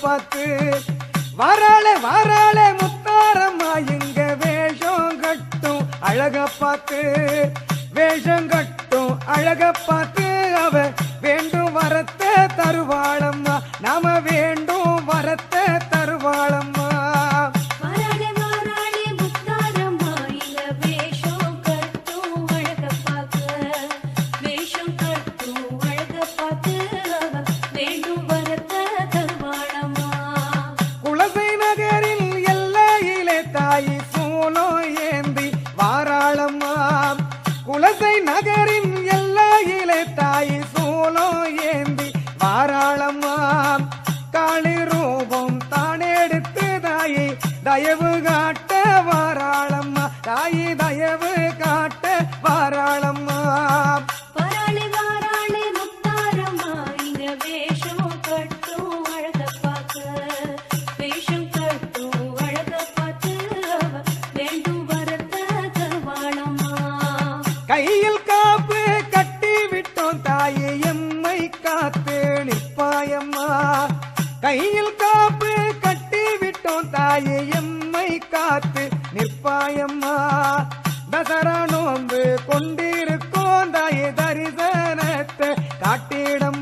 பார்த்து வராளே வராளே முத்தாரம்மா இங்க வேஷம் கட்டும். அழக பார்த்து வேஷம் கட்டும். அழக பார்த்து அவ வேண்டும் வரத்த தருவாளம் எல்லையிலே தாயி ஏந்தி வாராளம்மா குலசை நகரின் எல்லா இலை தாயி சூலோ ஏந்தி வாராளம்மா காளி ரூபம் தானெடுத்து தாயி தயவு காட்ட கையில் காப்பு கட்டி விட்டோம் தாயே எம்மை காத்து நிற்பாயம்மா. தசரா நோன்பு கொண்டிருக்கோம் தாயே தரிசனத்தை காட்டிடம்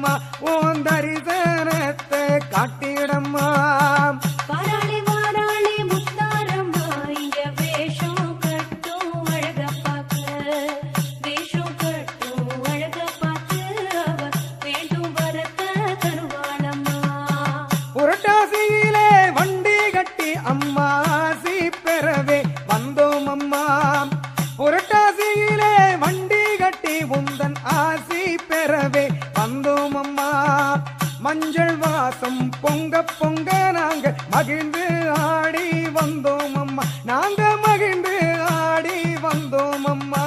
வாசம் பொங்க பொங்க நாங்க மகிழ்ந்து ஆடி வந்தோம் அம்மா. நாங்க மகிழ்ந்து ஆடி வந்தோம் அம்மா.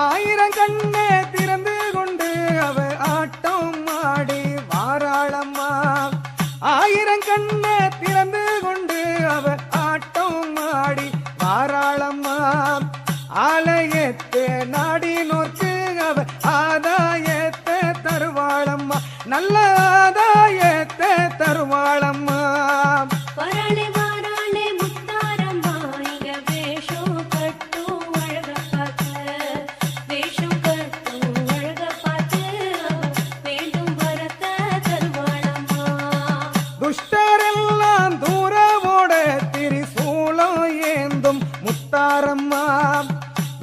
ஆயிரம் கண்ணே திறந்து கொண்டு அவ ஆட்டம் ஆடி ஆயிரம் கண்ணே திறந்து கொண்டு அவ ஆட்டம் ஆடி வாராளம்மா ஆலயத்தை நாடி நோக்கு அவ ஆதாயத்தை தருவாளம்மா. நல்ல ஆதாயத்தை தருவாளம்மா.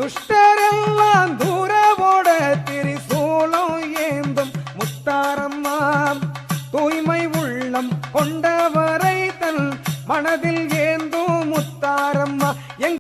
ದುಷ್ಟರೆಲ್ಲ